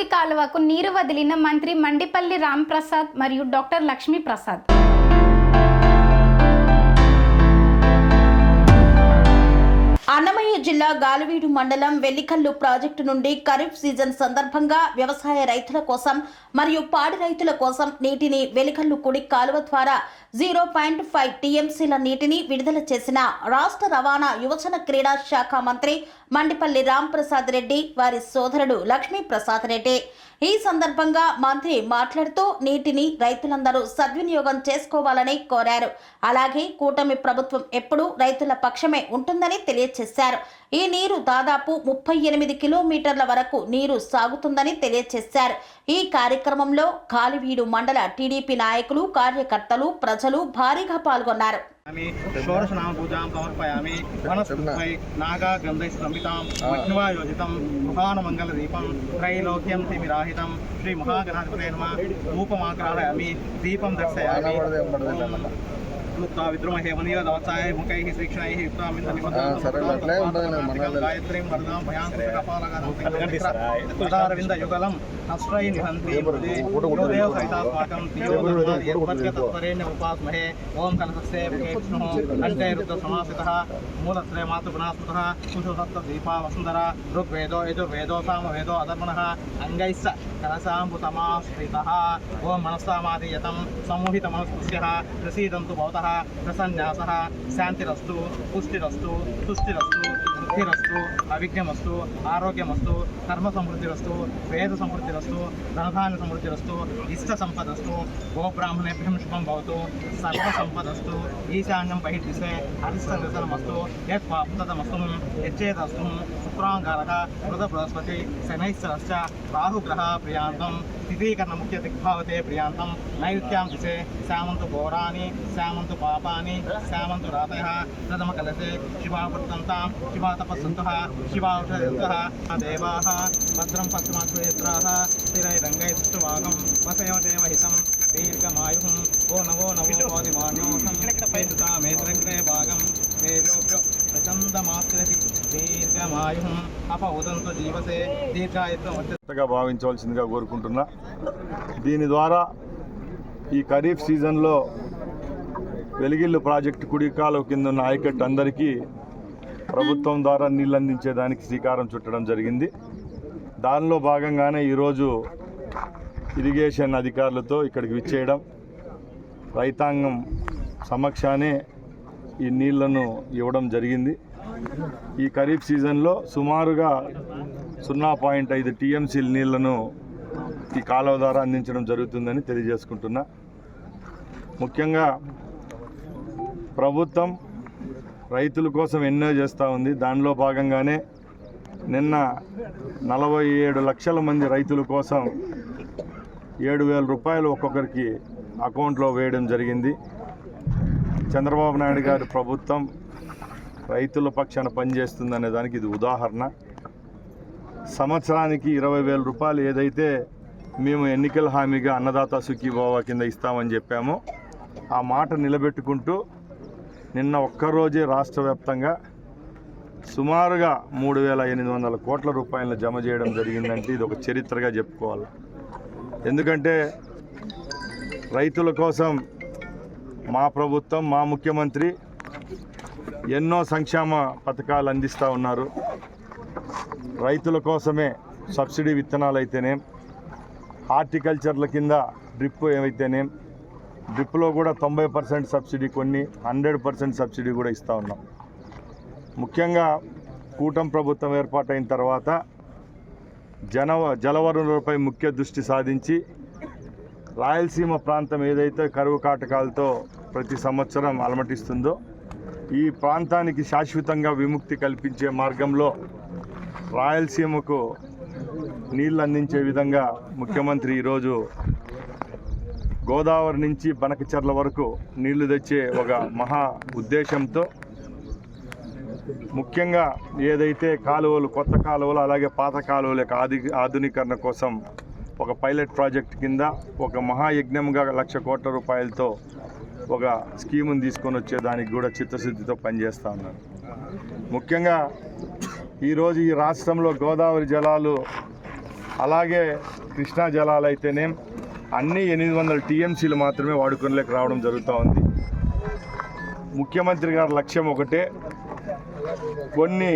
కుడి కాలువకు నీరు వదిలిన మంత్రి మండిపల్లి రాంప్రసాద్ మరియు డాక్టర్ లక్ష్మీ ప్రసాద్ అన్నమయ్య జిల్లా గాలివీడు మండలం వెల్లికల్లు ప్రాజెక్టు నుండి ఖరీఫ్ సీజన్ సందర్భంగా వ్యవసాయ రైతుల కోసం మరియు పాడి రైతుల కోసం నీటిని వెలికల్లు కుడి కాలువ ద్వారా జీరో పాయింట్ ఫైవ్ టీఎంసీల నీటిని విడుదల చేసిన రాష్ట్ర రవాణా యువజన క్రీడా శాఖ మంత్రి మండిపల్లి రాంప్రసాద్ రెడ్డి వారి సోదరుడు లక్ష్మీ ప్రసాద్ రెడ్డి. ఈ సందర్భంగా మంత్రి మాట్లాడుతూ నీటిని రైతులందరూ సద్వినియోగం చేసుకోవాలని కోరారు. అలాగే కూటమి ప్రభుత్వం ఎప్పుడూ రైతుల పక్షమే ఉంటుందని తెలియజేశారు ఈ నీరు దాదాపు ముప్పై ఎనిమిది కిలోమీటర్ల వరకు నీరు సాగుతుందని తెలియజేశారు ఈ కార్యక్రమంలో కాలివీడు మండల టీడీపీ నాయకులు కార్యకర్తలు ప్రజలు భారీగా పాల్గొన్నారు. షోడశనామ పూజాం సమర్పయామి వనస్పై నాగా గంధై సంహితాం మగ్నివా యోజితం ముఖానమంగళ దీపం త్రైలోక్యం తిమిరాహితం శ్రీ మహాగణాధిపతే దీపం దర్శయామి క్లుప్త విద్రుమహేమనీయ దవత్సాయ ముఖై శ్రీక్షణై గాయత్రీం వరదాం భయాంకృతకపాలగారవింద యుగలం అశ్రై నిహంతి గురుదేవ సైతాస్మాకం తీయోగతత్పరేణ ఉపాస్మహే ఓం కలసస్య విష్ణు అంటే రుద్ర సమాసిత మూలశ్రయ మాతృగుణాస్మృత కుశుసత్వ దీపా వసుంధర ఋగ్వేదో యజుర్వేదో సామవేదో అధర్మణ అంగైస్స కలసాంబుతమాశ్రిత ఓం మనస్సామాధీయతం సమూహిత మనస్పృశ్య ప్రసీదంతు భవతః రసన్యాస శాంతిరస్తు పుష్టిరస్తు తుష్టిరస్తు బుద్ధిరస్తు అవిజ్ఞమస్తు ఆరోగ్యమస్తు కర్మ సమృద్ధిరస్తు వేద సమృద్ధిరస్తు ధనధాన్య సమృద్ధిరస్తు ఇష్ట సంపదస్తు గోబ్రాహ్మణేభ్యం శుభం భవతు సర్వ సంపదస్తు ఈశాన్యం బహిర్దిశే అరిష్ట నిశలమస్తు యత్ప్తమస్తు యచ్చేదస్తు శుక్రాంగారక మృత బృహస్పతి శనైశ్వరస్ రాహుగ్రహ ప్రియాంతం తిథీకరణ ముఖ్య దిగ్భావతే ప్రియాంతం నైరుత్యాం దిశే శ్యామంతు ఘోరాని శ్యామంతు పాపాని శ్యామంతు రాతయ ప్రథమ కలసే శివావృత్తంతాం శివా తపస్సంతః శివాౌషధంతః దేవాः భద్రం పశ్చిమాశ్వేత్రాः స్థిరైరంగై దృష్టవాగం వసయో దేవహితం దీర్ఘమాయు ఓ నవో నవో వాదిమాన్యోసం మేత్రగ్రే భాగం తేజోభ్యో ప్రచందమాస్తి దీర్ఘమాయుః జీవసే కొత్తగా భావించవలసిందిగా కోరుకుంటున్నా. దీని ద్వారా ఈ ఖరీఫ్ సీజన్లో వెలిగిల్లు ప్రాజెక్టు కుడికాలువ కింద ఉన్న ఆయకట్టు అందరికీ ప్రభుత్వం ద్వారా నీళ్ళు అందించేదానికి శ్రీకారం చుట్టడం జరిగింది. దానిలో భాగంగానే ఈరోజు ఇరిగేషన్ అధికారులతో ఇక్కడికి విచ్చేయడం. రైతాంగం సమక్షానే ఈ నీళ్ళను ఇవ్వడం జరిగింది. ఈ ఖరీఫ్ సీజన్లో సుమారుగా సున్నా పాయింట్ ఐదు టీఎంసీల నీళ్ళను ఈ కాలువ ద్వారా అందించడం జరుగుతుందని తెలియజేసుకుంటున్నా. ముఖ్యంగా ప్రభుత్వం రైతుల కోసం ఎన్నో చేస్తూ ఉంది. దానిలో భాగంగానే నిన్న నలభై ఏడు లక్షల మంది రైతుల కోసం ఏడు వేల రూపాయలు ఒక్కొక్కరికి అకౌంట్లో వేయడం జరిగింది. చంద్రబాబు నాయుడు గారి ప్రభుత్వం రైతుల పక్షాన పనిచేస్తుందనే దానికి ఇది ఉదాహరణ. సంవత్సరానికి ఇరవై వేల రూపాయలు ఏదైతే మేము ఎన్నికల హామీగా అన్నదాత సుఖీభావ కింద ఇస్తామని చెప్పామో ఆ మాట నిలబెట్టుకుంటూ నిన్న ఒక్కరోజే రాష్ట్ర వ్యాప్తంగా సుమారుగా మూడు వేల ఎనిమిది వందల కోట్ల రూపాయలను జమ చేయడం జరిగిందంటే ఇది ఒక చరిత్రగా చెప్పుకోవాలి. ఎందుకంటే రైతుల కోసం మా ప్రభుత్వం మా ముఖ్యమంత్రి ఎన్నో సంక్షేమ పథకాలు అందిస్తూ ఉన్నారు. రైతుల కోసమే సబ్సిడీ విత్తనాలు అయితేనే హార్టికల్చర్ల కింద డ్రిప్ ఏమైతేనే డ్రిప్లో కూడా తొంభై పర్సెంట్ సబ్సిడీ కొన్ని హండ్రెడ్ పర్సెంట్ సబ్సిడీ కూడా ఇస్తూ ఉన్నాం. ముఖ్యంగా కూటం ప్రభుత్వం ఏర్పాటైన తర్వాత జన జలవనరులపై ముఖ్య దృష్టి సాధించి రాయలసీమ ప్రాంతం ఏదైతే కరువు కాటకాలతో ప్రతి సంవత్సరం అలమటిస్తుందో ఈ ప్రాంతానికి శాశ్వతంగా విముక్తి కల్పించే మార్గంలో రాయలసీమకు నీళ్ళు అందించే విధంగా ముఖ్యమంత్రి ఈరోజు గోదావరి నుంచి బనకచర్ల వరకు నీళ్ళు తెచ్చే ఒక మహా ఉద్దేశంతో ముఖ్యంగా ఏదైతే కాలువలు కొత్త కాలువలు అలాగే పాత కాలువల యొక్క ఆది ఆధునీకరణ కోసం ఒక పైలట్ ప్రాజెక్ట్ కింద ఒక మహాయజ్ఞంగా లక్ష కోట్ల రూపాయలతో ఒక స్కీముని తీసుకొని వచ్చేదానికి కూడా చిత్తశుద్ధితో పనిచేస్తూ ఉన్నారు. ముఖ్యంగా ఈరోజు ఈ రాష్ట్రంలో గోదావరి జలాలు అలాగే కృష్ణా జలాలు అయితేనేం అన్ని ఎనిమిది వందల టీఎంసీలు మాత్రమే వాడుకోలేక రావడం జరుగుతూ ఉంది. ముఖ్యమంత్రి గారి లక్ష్యం ఒకటే కొన్ని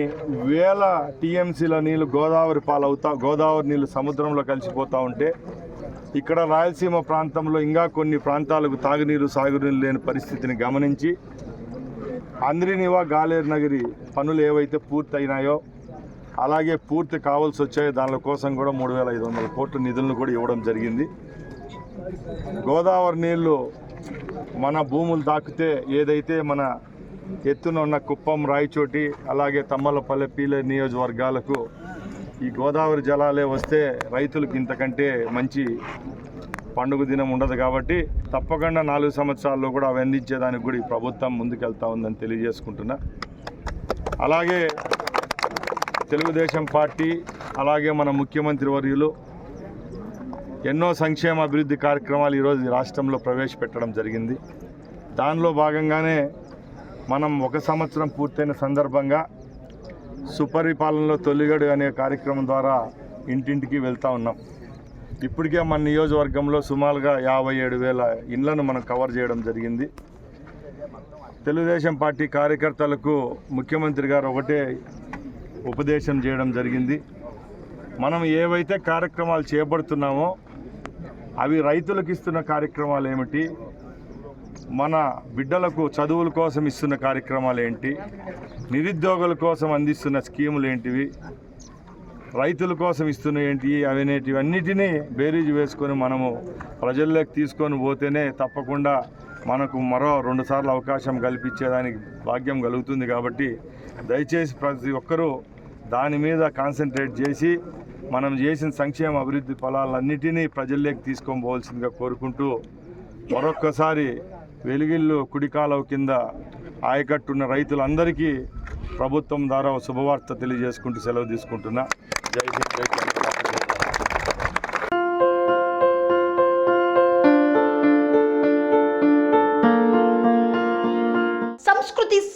వేల టీఎంసీల నీళ్ళు గోదావరి పాలవుతా గోదావరి నీళ్ళు సముద్రంలో కలిసిపోతూ ఉంటే ఇక్కడ రాయలసీమ ప్రాంతంలో ఇంకా కొన్ని ప్రాంతాలకు తాగునీరు సాగునీరు లేని పరిస్థితిని గమనించి అంద్రినివా గాలేరు నగరి పనులు ఏవైతే పూర్తయినాయో అలాగే పూర్తి కావాల్సి వచ్చాయో దాని కోసం కూడా మూడు వేల ఐదు వందల కోట్ల నిధులను కూడా ఇవ్వడం జరిగింది. గోదావరి నీళ్ళు మన భూములు దాకితే ఏదైతే మన ఎత్తున ఉన్న కుప్పం రాయచోటి అలాగే తమ్మలపల్లె పీల నియోజకవర్గాలకు ఈ గోదావరి జలాలే వస్తే రైతులకు ఇంతకంటే మంచి పండుగ దినం ఉండదు కాబట్టి తప్పకుండా నాలుగు సంవత్సరాల్లో కూడా అవి అందించేదానికి కూడా ఈ ప్రభుత్వం ముందుకెళ్తా ఉందని తెలియజేసుకుంటున్నా. అలాగే తెలుగుదేశం పార్టీ అలాగే మన ముఖ్యమంత్రి వర్యులు ఎన్నో సంక్షేమ అభివృద్ధి కార్యక్రమాలు ఈరోజు రాష్ట్రంలో ప్రవేశపెట్టడం జరిగింది. దానిలో భాగంగానే మనం ఒక సంవత్సరం పూర్తయిన సందర్భంగా సుపరిపాలనలో తొలిగడు అనే కార్యక్రమం ద్వారా ఇంటింటికి వెళ్తూ ఉన్నాం. ఇప్పటికే మన నియోజకవర్గంలో సుమారుగా యాభై ఏడు వేల ఇండ్లను మనం కవర్ చేయడం జరిగింది. తెలుగుదేశం పార్టీ కార్యకర్తలకు ముఖ్యమంత్రి గారు ఒకటే ఉపదేశం చేయడం జరిగింది. మనం ఏవైతే కార్యక్రమాలు చేపడుతున్నామో అవి రైతులకు ఇస్తున్న కార్యక్రమాలు ఏమిటి? మన బిడ్డలకు చదువుల కోసం ఇస్తున్న కార్యక్రమాలు ఏంటి? నిరుద్యోగుల కోసం అందిస్తున్న స్కీములు ఏంటివి? రైతుల కోసం ఇస్తున్న ఏంటి? అవినేటివి అన్నిటినీ బేరీజు వేసుకొని మనము ప్రజల్లోకి తీసుకొని పోతేనే తప్పకుండా మనకు మరో రెండుసార్లు అవకాశం కల్పించేదానికి భాగ్యం కలుగుతుంది కాబట్టి దయచేసి ప్రతి ఒక్కరూ దాని మీద కాన్సన్ట్రేట్ చేసి మనం చేసిన సంక్షేమ అభివృద్ధి ఫలాలన్నిటినీ ప్రజల్లోకి తీసుకొని పోవాల్సిందిగా కోరుకుంటూ మరొక్కసారి వెలిగిల్లు కుడికాలవ కింద ఆయకట్టున్న రైతులందరికీ ప్రభుత్వం ద్వారా శుభవార్త తెలియజేసుకుంటూ సెలవు తీసుకుంటున్నా. జై హింద్ జై